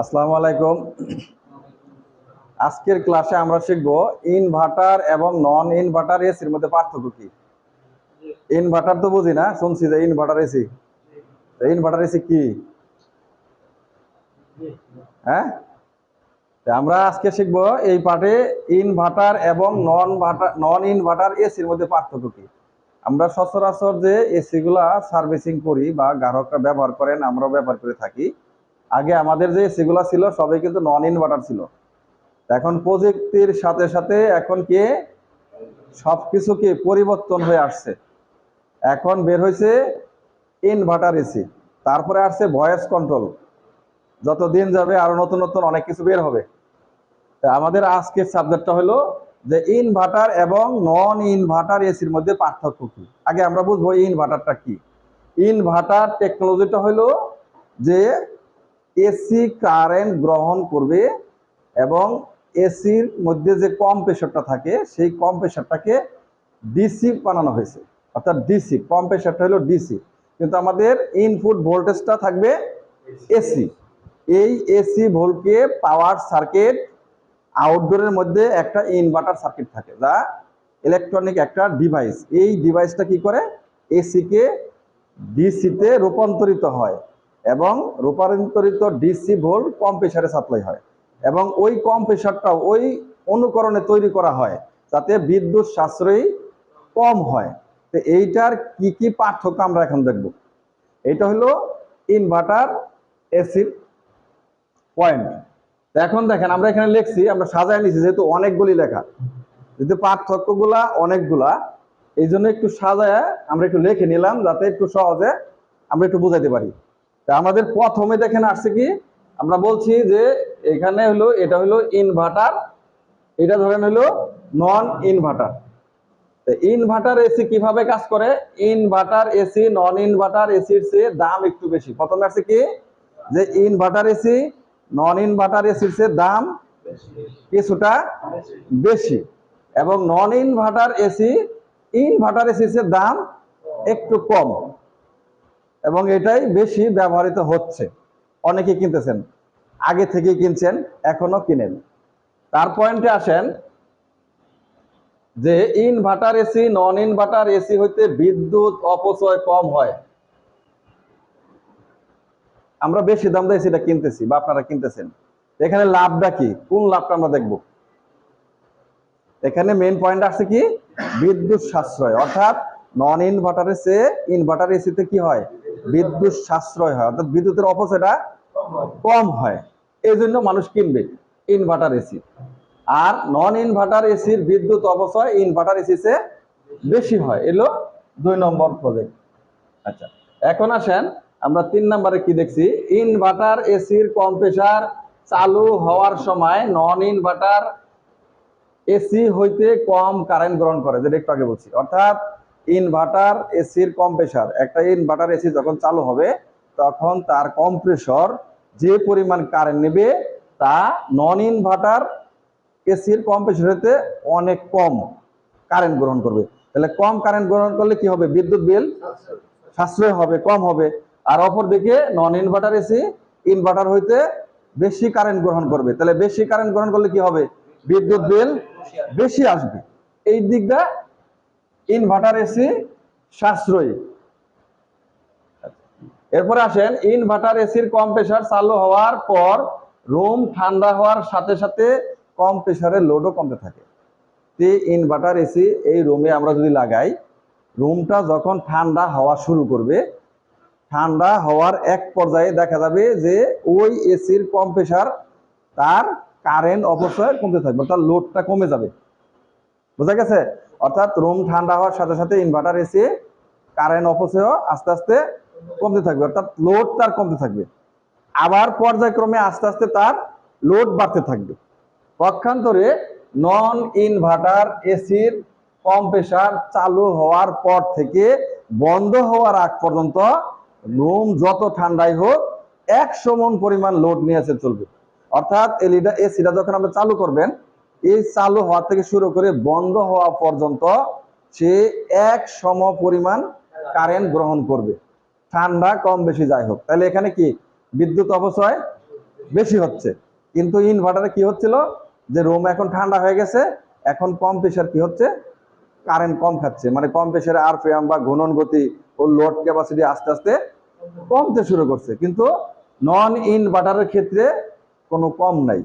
আসসালামু আলাইকুম। আজকের ক্লাসে আমরা শিখব ইনভার্টার এবং নন ইনভার্টার এসির মধ্যে পার্থক্য কি? ইনভার্টার তো বুঝি না, শুনছি যে ইনভার্টার এসি ইনভার্টার এসি কি? হ্যাঁ? আমরা আজকে শিখব এই পার্টে ইনভার্টার এবং নন ভার্টার নন ইনভার্টার এসির মধ্যে পার্থক্য কি? আমরা সচরাচর যে এসিগুলা সার্ভিসিং করি বা গ্রাহকরা ব্যবহার করেন, আমরাও ব্যবহার করে থাকি। আগে আমাদের যে এসিগুলো ছিল, সবই কিন্তু নন ইনভার্টার ছিল। এখন প্রযুক্তির সাথে সাথে এখন কি সব কিছু কি পরিবর্তন হয়ে আসছে। এখন বের হয়েছে ইনভার্টার এসি তারপরে আসছে ভয়েস কন্ট্রোল যত দিন যাবে আরও নতুন নতুন অনেক কিছু বের হবে। আমাদের আজকের সাবজেক্টটা হলো যে ইনভার্টার এবং নন ইনভার্টার এসির মধ্যে পার্থক্য কি। আগে আমরা বুঝব ইনভার্টারটা কি। ইনভার্টার টেকনোলজিটা হলো যে এসি কারেন্ট গ্রহণ করবে এবং এসির মধ্যে যে কম প্রেশারটা থাকে, সেই কম প্রেশারটাকে ডিসি বানানো হয়েছে। অর্থাৎ ডিসি, কম প্রেশারটা হলো ডিসি। কিন্তু আমাদের ইনপুট ভোল্টেজটা থাকবে এসি। এই এসি ভোল্টকে পাওয়ার সার্কিট আউটডোরের মধ্যে একটা ইনভার্টার সার্কিট থাকে, যা ইলেকট্রনিক একটা ডিভাইস এই ডিভাইসটা কি করে? এসিকে ডিসিতে রূপান্তরিত হয়। এবং রূপান্তরিত ডিসি ভোল্ট কম প্রেশারে সাপ্লাই হয় এবং ওই কম প্রেশারটা ওই অনুকরণে তৈরি করা হয় যাতে বিদ্যুৎ সাশ্রয়ী কম হয়। তো এইটার কি কি পার্থক্য আমরা এখন দেখব? এটা হলো ইনভার্টার এসির পয়েন্ট এখন দেখেন, আমরা এখানে লিখছি, আমরা সাজায় নিছি যেহেতু অনেকগুলি লেখা। যেহেতু পার্থক্যগুলা অনেকগুলা এই জন্য একটু সাজায় আমরা একটু লিখে নিলাম যাতে একটু সহজে আমরা একটু বুঝাইতে পারি। তা আমাদের প্রথমে দেখেন আসছে কি? আমরা বলছি যে এখানে হলো, এটা হলো ইনভার্টার এটা ধরেন হলো নন ইনভার্টার ইনভার্টার এসি কীভাবে কাজ করে? ইনভার্টার এসি নন ইনভার্টার এসির চেয়ে দাম একটু বেশি। প্রথমে আছে কি? যে ইনভার্টার এসি নন ইনভার্টার এসির চেয়ে দাম কিছুটা বেশি। এবং নন ইনভার্টার এসি ইনভার্টার এসির চেয়ে দাম একটু কম। এবং এটাই বেশি ব্যবহৃত হচ্ছে। অনেকে কিনতেছেন। আগে থেকে কিনছেন, এখনও কিনেন। তার পয়েন্টে আসেন যে inverter AC non inverter AC হইতে বিদ্যুৎ অপচয় কম হয়। আমরা বেশি দাম দিয়ে সেটা কিনতেছি বা আপনারা কিনতেছেন। এখানে লাভটা কি? কোন লাভটা আমরা দেখব? এখানে মেইন পয়েন্ট আসছে কি? বিদ্যুৎ সাশ্রয়। অর্থাৎ নন ইনভার্টারের চেয়ে ইনভার্টার এসিতে কি হয়? বিদ্যুৎ সাশ্রয় হয়, অর্থাৎ বিদ্যুতের অপচয়টা কম হয়। এই জন্য মানুষ কিনবে ইনভার্টার এসি আর নন ইনভার্টার এসির বিদ্যুৎ অপচয় ইনভার্টার এসিতে বেশি হয়। এলো দুই নম্বর প্রজেক্ট আচ্ছা এখন আসেন, আমরা তিন নম্বরে কি দেখছি? ইনভার্টার এসির কম্প্রেসার চালু হওয়ার সময় নন ইনভার্টার এসি হইতে কম কারেন্ট গ্রহণ করে, যেটা একটু আগে বলছি। অর্থাৎ ইনভার্টার এসির কম্প্রেসার একটা ইনভার্টার এসি যখন চালু হবে, তখন তার কম্প্রেসর যে পরিমাণ কারেন্ট নেবে, তা নন ইনভার্টার এসির কম্প্রেসরেতে অনেক কম কারেন্ট গ্রহণ করবে। তাহলে কম কারেন্ট গ্রহণ করলে কি হবে? বিদ্যুৎ বিল সাশ্রয় হবে, কম হবে। আর অপর দিকে নন ইনভার্টার এসি ইনভার্টার হইতে বেশি কারেন্ট গ্রহণ করবে। তাহলে বেশি কারেন্ট গ্রহণ করলে কি হবে? বিদ্যুৎ বিল বেশি আসবে। এই দিকটা ইনভার্টার এসি সাশ্রয়ী। এরপরে আসেন ইনভার্টার এসির কম প্রেশার চালু হওয়ার পর রুম ঠান্ডা হওয়ার সাথে সাথে কম প্রেশারের লোডও কমতে থাকে। ইনভার্টার এসি এই রুমে আমরা যদি লাগাই রুমটা যখন ঠান্ডা হওয়া শুরু করবে, ঠান্ডা হওয়ার এক পর্যায়ে দেখা যাবে যে ওই এসির কম প্রেশার তার কারেন্ট অপচয় কমতে থাকবে তার লোডটা কমে যাবে। বোঝা গেছে? অর্থাৎ রুম ঠান্ডা হওয়ার সাথে সাথে ইনভার্টার এসি কারেন্ট অপচয় আস্তে আস্তে কমতে থাকবে। অর্থাৎ লোড তার কমতে থাকবে। আবার পর্যায়ক্রমে আস্তে আস্তে তার লোড বাড়তে থাকবে। পক্ষান্তরে নন ইনভার্টার এসির কম প্রেশার চালু হওয়ার পর থেকে বন্ধ হওয়ার আগ পর্যন্ত রুম যত ঠান্ডাই হোক এক সমান পরিমাণ লোড নিয়ে আসে চলবে। অর্থাৎ এলিডা এসিটা যখন আপনি চালু করবেন এই চালু হওয়া থেকে শুরু করে বন্ধ হওয়া পর্যন্ত সে এক সম পরিমাণ কারেন্ট গ্রহণ করবে। ঠান্ডা কম বেশি যাই হোক। তাহলে এখানে কি বিদ্যুৎ অপচয় বেশি হচ্ছে। কিন্তু ইনভার্টারে কি হচ্ছিল? যে রুম এখন ঠান্ডা হয়ে গেছে, এখন কম প্রেশার কি হচ্ছে? কারেন্ট কম খাচ্ছে। মানে কম প্রেশারে আরপিএম বা ঘূর্ণন গতি ও লোড ক্যাপাসিটি আস্তে আস্তে কমতে শুরু করছে। কিন্তু নন ইনভার্টারের ক্ষেত্রে কোনো কম নাই।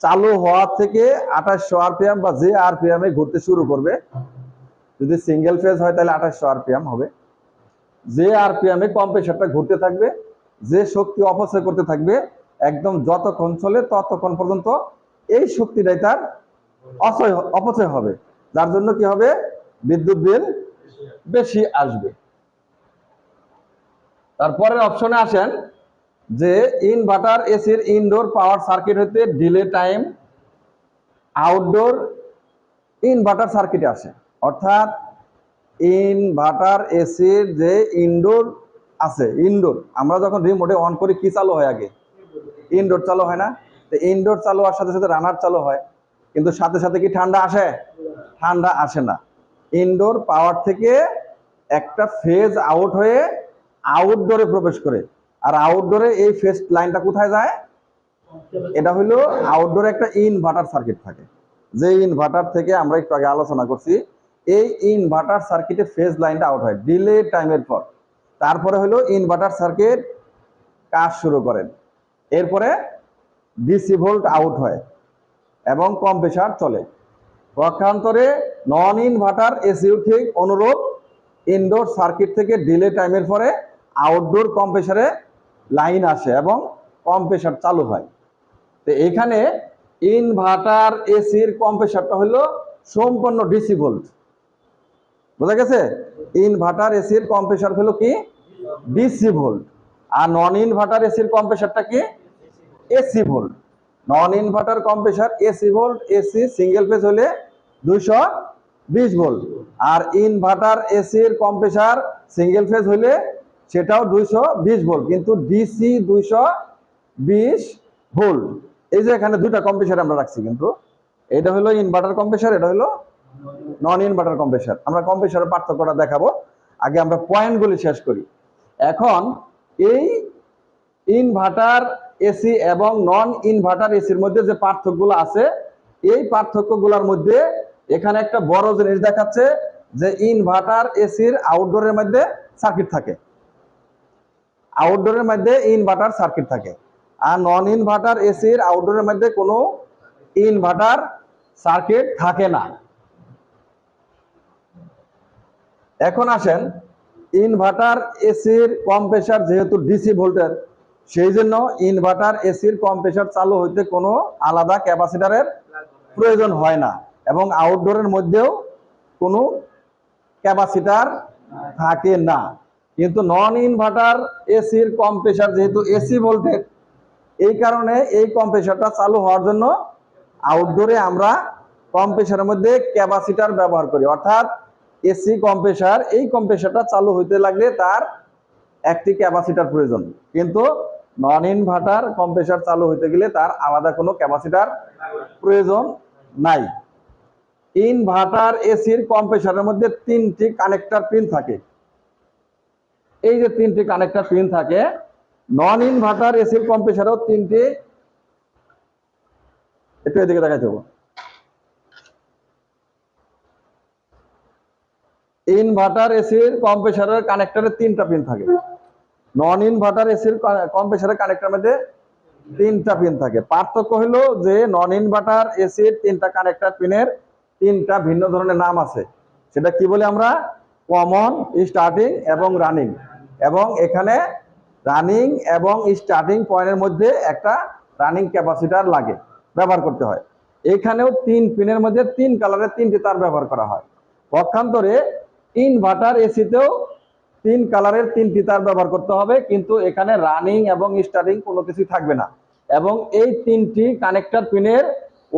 চালু হওয়ার থেকে আঠাশশো আরপিএম বা যে আরপিএম ঘুরতে শুরু করবে, যদি সিঙ্গেল ফেজ হয় তাহলে আঠাশশো আরপিএম হবে। যে আরপিএম এ কম ঘুরতে থাকবে, যে শক্তি অপচয় করতে থাকবে, একদম যতক্ষণ চলে ততক্ষণ পর্যন্ত এই শক্তিটাই তার অচয়, অপচয় হবে। যার জন্য কি হবে? বিদ্যুৎ বিল বেশি আসবে। তারপরের অপশনে আসেন যে ইনভার্টার এসির ইনডোর পাওয়ার সার্কিট হতে ডিলে টাইম আউটডোর ইনভার্টার সার্কিটে আসে। অর্থাৎ ইনভার্টার এসির যে ইনডোর আছে ইনডোর আমরা যখন রিমোটে অন করি, কি চালু হয় আগে? ইনডোর চালু হয় না। তো ইনডোর চালু হওয়ার সাথে সাথে রানার চালু হয়। কিন্তু সাথে সাথে কি ঠান্ডা আসে? ঠান্ডা আসে না। ইনডোর পাওয়ার থেকে একটা ফেজ আউট হয়ে আউটডোরে প্রবেশ করে। আর আউটডোরে এই ফেজ লাইনটা কোথায় যায়? এটা হলো আউটডোরে একটা ইনভার্টার সার্কিট থাকে। যে ইনভার্টার থেকে আমরা একটু আগে আলোচনা করছি, এই ইনভার্টার সার্কিটে ফেজ লাইনটা আউট হয় ডিলে টাইমের পর। তারপরে হলো ইনভার্টার সার্কিট কাজ শুরু করেন। এরপরে ডিসি ভোল্ট আউট হয় এবং কম প্রেশার চলে। পক্ষান্তরে নন ইনভার্টার এসিও ঠিক অনুরূপ ইনডোর সার্কিট থেকে ডিলে টাইমের পরে আউটডোর কম প্রেশারে লাইন আসে এবং কম প্রেশার চালু হয়। তো এখানে ইনভার্টার এসির কম প্রেশারটা হলো সম্পূর্ণ ডিসি ভোল্ট বোঝা গেছে? ইনভার্টার এসির কম প্রেশার হলো কি? ডিসি ভোল্ট আর নন ইনভার্টার এসির কম প্রেশারটা কি? এসি ভোল্ট নন ইনভার্টার কম pressure AC volt AC single phase হলে দুইশো বিশ ভোল্ট। আর ইনভার্টার এসির কম প্রেশার সিঙ্গেল ফেজ হলে সেটাও দুইশো বিশ ভোল্ট, কিন্তু ডিসি দুইশো বিশ ভোল্ট। এই যে এখানে দুইটা কম্প্রেসার আমরা রাখছি কিন্তু। এটা হলো ইনভার্টার কম্প্রেসার এটা হলো নন ইনভার্টার কম্প্রেসার আমরা কম্প্রেসারের পার্থক্যটা দেখাবো। আগে আমরা পয়েন্টগুলি শেষ করি। এখন এই ইনভার্টার এসি এবং নন ইনভার্টার এসির মধ্যে যে পার্থক্যগুলো আছে, এই পার্থক্যগুলোর মধ্যে এখানে একটা বড় জিনিস দেখাচ্ছে যে ইনভার্টার এসির আউটডোরের মধ্যে সার্কিট থাকে। আউটডোরের মধ্যে ইনভার্টার সার্কিট থাকে। আর নন ইনভার্টার এসির আউটডোরের মধ্যে কোনো ইনভার্টার সার্কিট থাকে না। এখন আসেন ইনভার্টার এসির কম প্রেশার যেহেতু ডিসি ভোল্টের সেই জন্য ইনভার্টার এসির কম প্রেশার চালু হইতে কোনো আলাদা ক্যাপাসিটারের প্রয়োজন হয় না এবং আউটডোরের মধ্যেও কোনো ক্যাপাসিটার থাকে না। কিন্তু নন ইনভার্টার এসির কম প্রেশার যেহেতু এসি ভোল্টেজ এই কারণে এই কম্প্রেসারটা চালু হওয়ার জন্য আউটডোরে আমরা কম্প্রেসারের মধ্যে ক্যাপাসিটার ব্যবহার করি। অর্থাৎ এসি কম্প্রেসার এই কম্প্রেসারটা চালু হইতে লাগলে তার একটি ক্যাপাসিটার প্রয়োজন। কিন্তু নন ইনভার্টার কম্প্রেসার চালু হইতে গেলে তার আলাদা কোনো ক্যাপাসিটার প্রয়োজন নাই। ইনভার্টার এসির কম্প্রেসারের মধ্যে তিনটি কানেক্টর পিন থাকে। এই যে তিনটি কানেক্টর পিন থাকে নন ইনভার্টার এসির কম্প্রেসারও তিনটি। একটু এদিকে দেখাই দেবো ইনভার্টার এসির কম্প্রেসারের কানেক্টরে তিনটা পিন থাকে। নন ইনভার্টার এসির কম্প্রেসারের কানেক্টার মধ্যে তিনটা পিন থাকে। পার্থক্য হলো যে নন ইনভার্টার এসির তিনটা কানেক্টার পিনের তিনটা ভিন্ন ধরনের নাম আছে। সেটা কি বলে আমরা? কমন স্টার্টিং এবং রানিং এবং এখানে রানিং এবং স্টার্টিং পয়েন্টের মধ্যে একটা রানিং ক্যাপাসিটার লাগে, ব্যবহার করতে হয়। এখানেও তিন পিনের মধ্যে তিন কালারের তিনটি তার ব্যবহার করা হয়। পক্ষান্তরে ইনভার্টার এসিতেও তিন কালারের তিনটি তার ব্যবহার করতে হবে, কিন্তু এখানে রানিং এবং স্টার্টিং কোনো কিছুই থাকবে না। এবং এই তিনটি কানেক্টর পিনের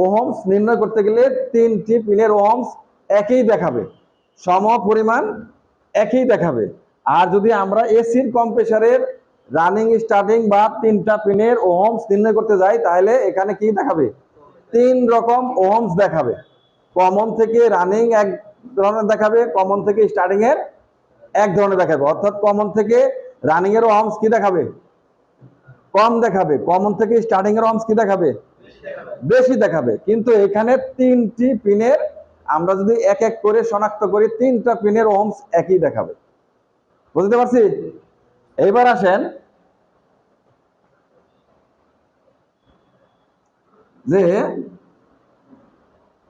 ওহমস নির্ণয় করতে গেলে তিনটি পিনের ওহমস একই দেখাবে সম পরিমাণ একই দেখাবে। আর যদি আমরা এসির কম্প্রেসারের রানিং স্টার্টিং বা তিনটা পিনের ওহমস নির্ণয় করতে যাই, তাহলে এখানে কি দেখাবে? তিন রকম ওহমস দেখাবে। কমন থেকে রানিং এক ধরনের দেখাবে কমন থেকে স্টার্টিং এর এক ধরনের দেখাবে। অর্থাৎ কমন থেকে রানিং এর ওহমস কি দেখাবে? কম দেখাবে। কমন থেকে স্টার্টিং এর অমস কি দেখাবে? বেশি দেখাবে। কিন্তু এখানে তিনটি পিনের আমরা যদি এক এক করে শনাক্ত করি, তিনটা পিনের ওমস একই দেখাবে। বুঝতে পারছি? এইবার আসেন। যে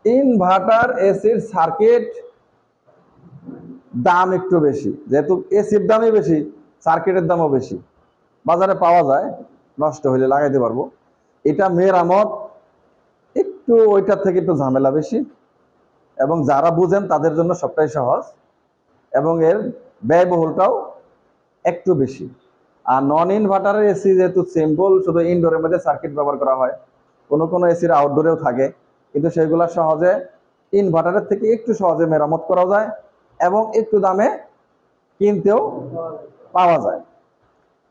ইনভার্টার এসির সার্কিট দাম একটু বেশি। যেহেতু এসির দামই বেশি সার্কিটের দামও বেশি। বাজারে পাওয়া যায়, নষ্ট হলে লাগাইতে পারব। এটা মেরামত, একটু ওইটার থেকে একটু ঝামেলা বেশি। এবং যারা বুঝেন তাদের জন্য সবটাই সহজ। এবং এর ব্যয়বহুলটাও একটু বেশি। আর নন ইনভার্টারের এসি যেহেতু সিম্পল শুধু ইনডোরের মধ্যে সার্কিট ব্যবহার করা হয়। কোনো কোনো এসির আউটডোরেও থাকে। কিন্তু সেগুলো সহজে ইনভার্টারের থেকে একটু সহজে মেরামত করা যায় এবং একটু দামে কিনতেও পাওয়া যায়।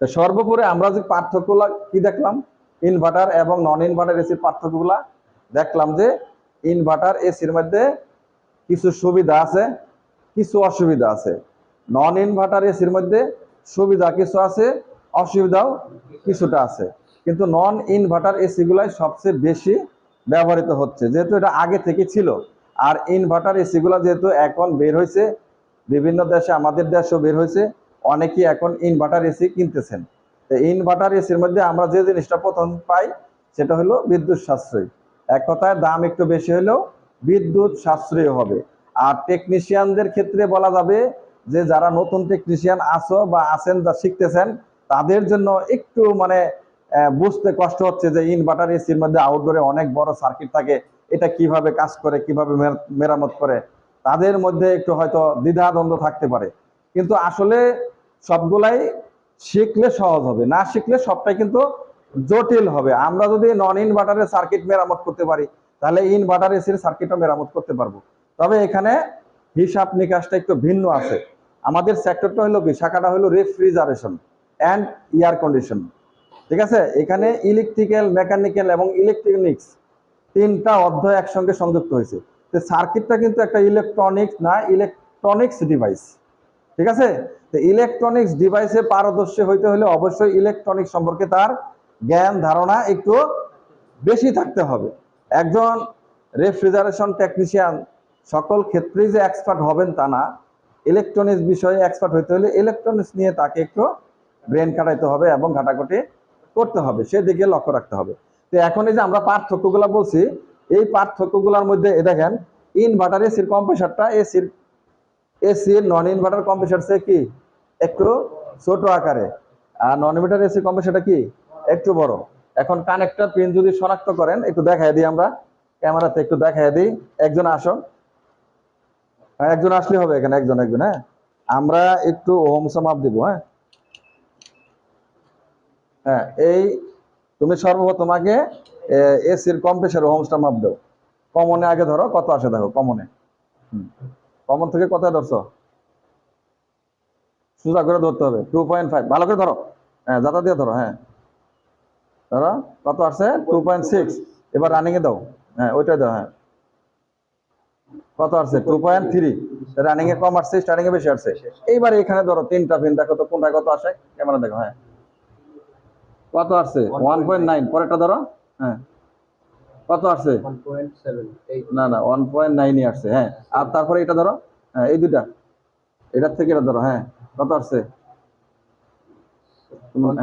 তো সর্বোপরি আমরা যে পার্থক্যগুলো কি দেখলাম? ইনভার্টার এবং নন ইনভার্টার এসির পার্থক্যগুলা দেখলাম যে ইনভার্টার এসির মধ্যে কিছু সুবিধা আছে, কিছু অসুবিধা আছে। নন ইনভার্টার এসির মধ্যে সুবিধা কিছু আছে, অসুবিধাও কিছুটা আছে। কিন্তু নন ইনভার্টার এসিগুলাই সবচেয়ে বেশি ব্যবহৃত হচ্ছে। যেহেতু এটা আগে থেকে ছিল, আর ইনভার্টার এসিগুলো যেহেতু এখন বের হয়েছে, বিভিন্ন দেশে, আমাদের দেশেও বের হয়েছে, অনেকেই এখন ইনভার্টার এসি কিনতেছেন। তো ইনভার্টার এসির মধ্যে আমরা যে জিনিসটা প্রথম পাই, সেটা হলো বিদ্যুৎ সাশ্রয়ী। এক কথায় দাম একটু বেশি হলেও বিদ্যুৎ সাশ্রয়ী হবে। আর টেকনিশিয়ানদের ক্ষেত্রে বলা যাবে যে যারা নতুন টেকনিশিয়ান আছো বা আছেন যা শিখতেছেন, তাদের জন্য একটু মানে বুঝতে কষ্ট হচ্ছে যে ইনভার্টার এসির মধ্যে আউটডোরে অনেক বড় সার্কিট থাকে। এটা কীভাবে কাজ করে, কীভাবে মেরামত করে, তাদের মধ্যে একটু হয়তো দ্বিধাদ্বন্দ্ব থাকতে পারে। কিন্তু আসলে সবগুলাই শিখলে সহজ হবে, না শিখলে সবটাই কিন্তু জটিল হবে। আমরা যদি নন ইনভার্টারের সার্কিট মেরামত করতে পারি, তাহলে ইনভার্টার এসির সার্কিটও মেরামত করতে পারব। তবে এখানে হিসাব নিকাশটা একটু ভিন্ন আছে। আমাদের সেক্টরটা হলো কি? শাখাটা হলো রেফ্রিজারেশন অ্যান্ড এয়ার কন্ডিশন ঠিক আছে? এখানে ইলেকট্রিক্যাল মেকানিক্যাল এবং ইলেকট্রনিক্স তিনটা অধ্যায় একসঙ্গে সংযুক্ত হয়েছে। তো সার্কিটটা কিন্তু একটা ইলেকট্রনিক্স না ইলেকট্রনিক্স ডিভাইস ঠিক আছে? তো ইলেকট্রনিক্স ডিভাইসে পারদর্শী হইতে হলে অবশ্যই ইলেকট্রনিক্স সম্পর্কে তার জ্ঞান, ধারণা একটু বেশি থাকতে হবে। একজন রেফ্রিজারেশন টেকনিশিয়ান সকল ক্ষেত্রেই যে এক্সপার্ট হবেন তা না। ইলেকট্রনিক্স বিষয়ে এক্সপার্ট হইতে হলে ইলেকট্রনিক্স নিয়ে তাকে একটু ব্রেন কাটাইতে হবে এবং ঘাটাঘাটি করতে হবে। সেদিকে লক্ষ্য রাখতে হবে। তো এখন এই যে আমরা পার্থক্যগুলো বলছি, এই পার্থক্যগুলোর মধ্যে দেখেন ইনভার্টার এসির কম্প্রেসারটা এসির এসির নন ইনভার্টার কম্প্রেসার সে কি? একটু ছোট আকারে। আর নন ইনভার্টার এসি কম্প্রেসারটা কি? একটু বড়। এখন কানেক্টর পিন যদি শনাক্ত করেন, একটু দেখাই দিই আমরা। ক্যামেরাতে একটু দেখাই দিই। একজন আসুন। একজন আসলে হবে এখানে, একজন একজন হ্যাঁ? আমরা একটু হোম মাপ দিব হ্যাঁ? হ্যাঁ এই তুমি সর্বপ্রথম আগে এসির কম্প্রেসার হোমসটা মাপ দাও। কমনে আগে ধরো, কত আসে দেখো, কমনে। কমন থেকে কত ধরছো? সোজা করে ধরতে হবে টু পয়েন্ট ফাইভ ভালো করে ধরো। হ্যাঁ যাতা দিয়ে ধরো হ্যাঁ। ধরো, কত আসছে টু পয়েন্ট সিক্স এবার রানিং এ দাও। হ্যাঁ ওইটাই দাও হ্যাঁ। কত আসছে? টু পয়েন্ট থ্রি রানিং এ কম আসছে স্টার্টিং এ বেশি আসছে। এইবার এখানে ধরো তিনটা পিন দেখো তো কোনটা কত আসে? ক্যামেরা দেখো হ্যাঁ। কত আসছে? ওয়ান পয়েন্ট নাইন পরেরটা ধরো হ্যাঁ। কত আসছে? না না ওয়ান পয়েন্ট নাইনই আসছে হ্যাঁ। আর তারপরে এটা ধরো হ্যাঁ এই দুটা এটার থেকে এটা ধরো হ্যাঁ। কত আসছে?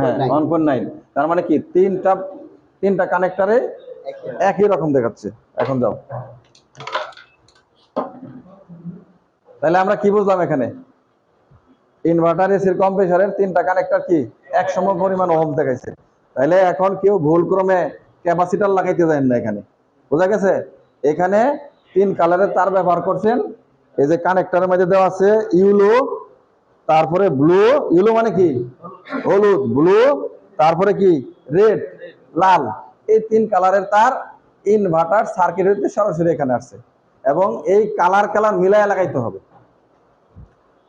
হ্যাঁ ওয়ান পয়েন্ট নাইন তার মানে কি তিনটা তিনটা কানেক্টারে একই রকম দেখাচ্ছে। এখন যাও। তাহলে আমরা কি বুঝলাম এখানে? ইনভার্টার এসির কম্প্রেসারের তিনটা কানেক্টর কি? এক সম পরিমাণ ওহম দেখাইছে। তাহলে এখন কেউ ভুল ক্রমে ক্যাপাসিটার লাগাইতে যায় না এখানে। বোঝা গেছে? এখানে তিন কালারের তার ব্যবহার করছেন। এই যে কানেক্টরের মধ্যে দেওয়া আছে ইউলো, তারপরে ব্লু। ইউলো মানে কি? হলুদ, ব্লু। তারপরে কি? রেড, লাল। এই তিন কালারের তার ইনভার্টার সার্কিট হইতে সরাসরি এখানে আসছে। এবং এই কালার কালার মিলায় লাগাইতে হবে।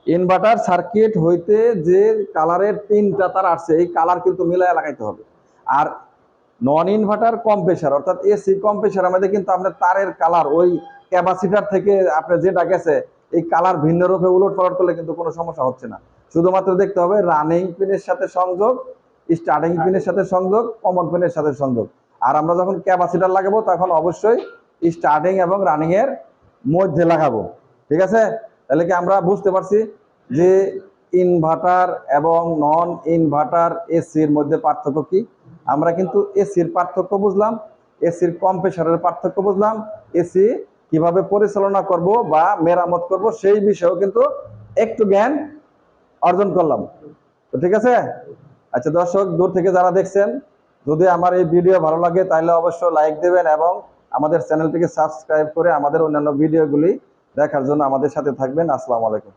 ইনভার্টার সার্কিট হইতে যে কালারের তিনটা তার আসছে, এই কালার কিন্তু মিলায় লাগাইতে হবে। আর নন ইনভার্টার কম্প্রেসার অর্থাৎ এসি কম্প্রেসার আমাদের কিন্তু আপনার তারের কালার ওই ক্যাপাসিটার থেকে আপনার যেটা গেছে, এই কালার ভিন্ন রূপে উলট পালট করলে কিন্তু কোনো সমস্যা হচ্ছে না। শুধুমাত্র দেখতে হবে রানিং পিনের সাথে সংযোগ স্টার্টিং পিনের সাথে সংযোগ কমন পিনের সাথে সংযোগ। আর আমরা যখন ক্যাপাসিটার লাগাবো, তখন অবশ্যই স্টার্টিং এবং রানিং এর মধ্যে লাগাবো। ঠিক আছে? তাহলে কি আমরা বুঝতে পারছি যে ইনভার্টার এবং নন ইনভার্টার এসির মধ্যে পার্থক্য কি? আমরা কিন্তু এসির পার্থক্য বুঝলাম এসির কম্প্রেসারের পার্থক্য বুঝলাম এসি কীভাবে পরিচালনা করব বা মেরামত করব সেই বিষয়েও কিন্তু একটু জ্ঞান অর্জন করলাম। তো ঠিক আছে? আচ্ছা দর্শক, দূর থেকে যারা দেখছেন, যদি আমার এই ভিডিও ভালো লাগে তাহলে অবশ্যই লাইক দেবেন এবং আমাদের চ্যানেলটিকে সাবস্ক্রাইব করে আমাদের অন্যান্য ভিডিওগুলি দেখার জন্য আমাদের সাথে থাকবেন। আসসালামু আলাইকুম।